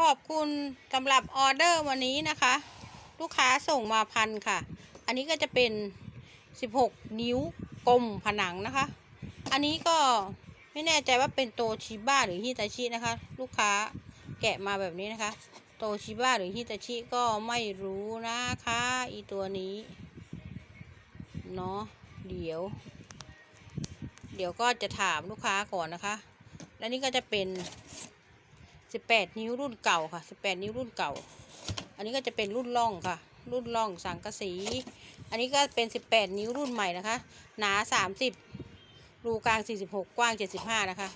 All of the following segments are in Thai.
ขอบคุณสำหรับออเดอร์วันนี้นะคะ ลูกค้าส่งมาพันค่ะ อันนี้ก็จะเป็น 16 นิ้วกลมผนังนะคะ อันนี้ก็ไม่แน่ใจว่าเป็นโตชิบ้าหรือฮิตาชินะคะ ลูกค้าแกะมาแบบนี้นะคะ โตชิบ้าหรือฮิตาชิก็ไม่รู้นะคะอีตัวนี้เนาะเดี๋ยว เดี๋ยวก็จะถามลูกค้าก่อนนะคะ และนี่ก็จะเป็น 18นิ้วรุ่นเก่าค่ะ18นิ้วรุ่นเก่า อันนี้ก็จะเป็นรุ่นล่องค่ะ รุ่นล่องสังกะสี อันนี้ก็เป็น18นิ้วรุ่นใหม่นะคะ หนา30รูกลาง46กว้าง75นะคะ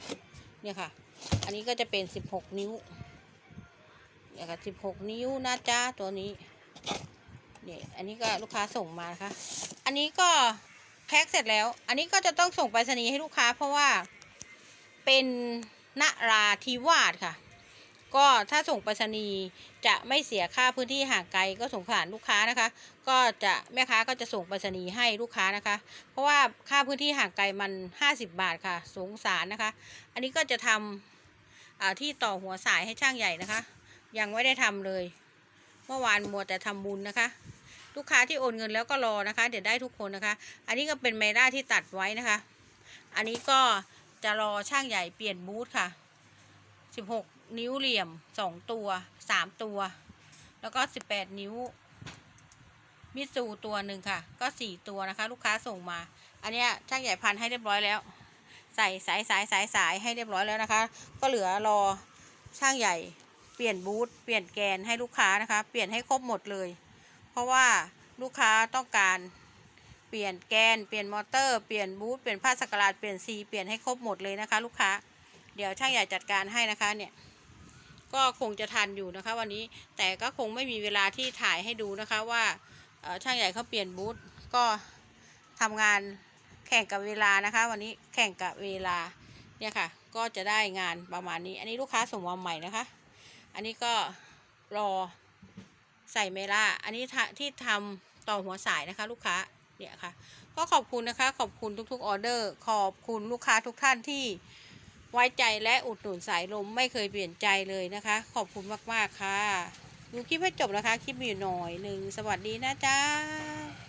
เนี่ยค่ะ อันนี้ก็จะเป็น16นิ้ว เนี่ยค่ะ16นิ้วนะจ๊ะตัวนี้ เนี่ยอันนี้ก็ลูกค้าส่งมานะคะ อันนี้ก็แพ็คเสร็จแล้ว อันนี้ก็จะต้องส่งไปรษณีย์ให้ลูกค้าเพราะว่าเป็นนราธิวาสค่ะ ก็ถ้าส่งไปรษณีย์จะไม่เสียค่าพื้นที่ห่างไกลก็สงสารลูกค้านะคะ ก็จะแม่ค้าก็จะส่งไปรษณีย์ให้ลูกค้านะคะ เพราะว่าค่าพื้นที่ห่างไกลมัน 50 บาทค่ะ สงสารนะคะ อันนี้ก็จะทำอ่าที่ต่อหัวสายให้ช่างใหญ่นะคะ ยังไม่ได้ทำเลย เมื่อวานมัวแต่ทำบุญนะคะ ลูกค้าที่โอนเงินแล้วก็รอนะคะ เดี๋ยวได้ทุกคนนะคะ อันนี้ก็เป็นเมล่าที่ตัดไว้นะคะ อันนี้ก็จะรอช่างใหญ่เปลี่ยนบูธค่ะ 16นิ้วเหลี่ยม2ตัว3ตัว แล้วก็18นิ้ว มิตซูตัวหนึ่งค่ะ ก็4ตัวนะคะ ลูกค้าส่งมา อันเนี้ยช่างใหญ่พันให้เรียบร้อยแล้ว ใส่สายสายสายสายให้เรียบร้อยแล้วนะคะ ก็เหลือรอช่างใหญ่เปลี่ยนบูธเปลี่ยนแกนให้ลูกค้านะคะ เปลี่ยนให้ครบหมดเลย เพราะว่าลูกค้าต้องการเปลี่ยนแกน เปลี่ยนมอเตอร์ เปลี่ยนบูธเปลี่ยนผ้าสกราดเปลี่ยนซี เปลี่ยนให้ครบหมดเลยนะคะ ลูกค้า เดี๋ยวช่างใหญ่จัดการให้นะคะเนี่ย ก็คงจะทันอยู่นะคะ วันนี้แต่ก็คงไม่มีเวลาที่ถ่ายให้ดูนะคะว่าช่างใหญ่เขาเปลี่ยนบูธก็ทำงานแข่งกับเวลานะคะ วันนี้แข่งกับเวลาเนี่ยค่ะ ก็จะได้งานประมาณนี้ อันนี้ลูกค้าส่งมาใหม่นะคะ อันนี้ก็รอใส่เมล่า อันนี้ทะที่ทำต่อหัวสายนะคะ ลูกค้าเนี่ยค่ะ ก็ขอบคุณนะคะ ขอบคุณทุกๆออเดอร์ ขอบคุณลูกค้าทุกท่านที่ ไว้ใจและอุดหนุนสายลมไม่เคยเปลี่ยนใจเลยนะคะ ขอบคุณมาก ๆ ค่ะ ดูคลิปให้จบนะคะ คลิปมีอยู่หน่อยหนึ่ง สวัสดีนะจ๊ะ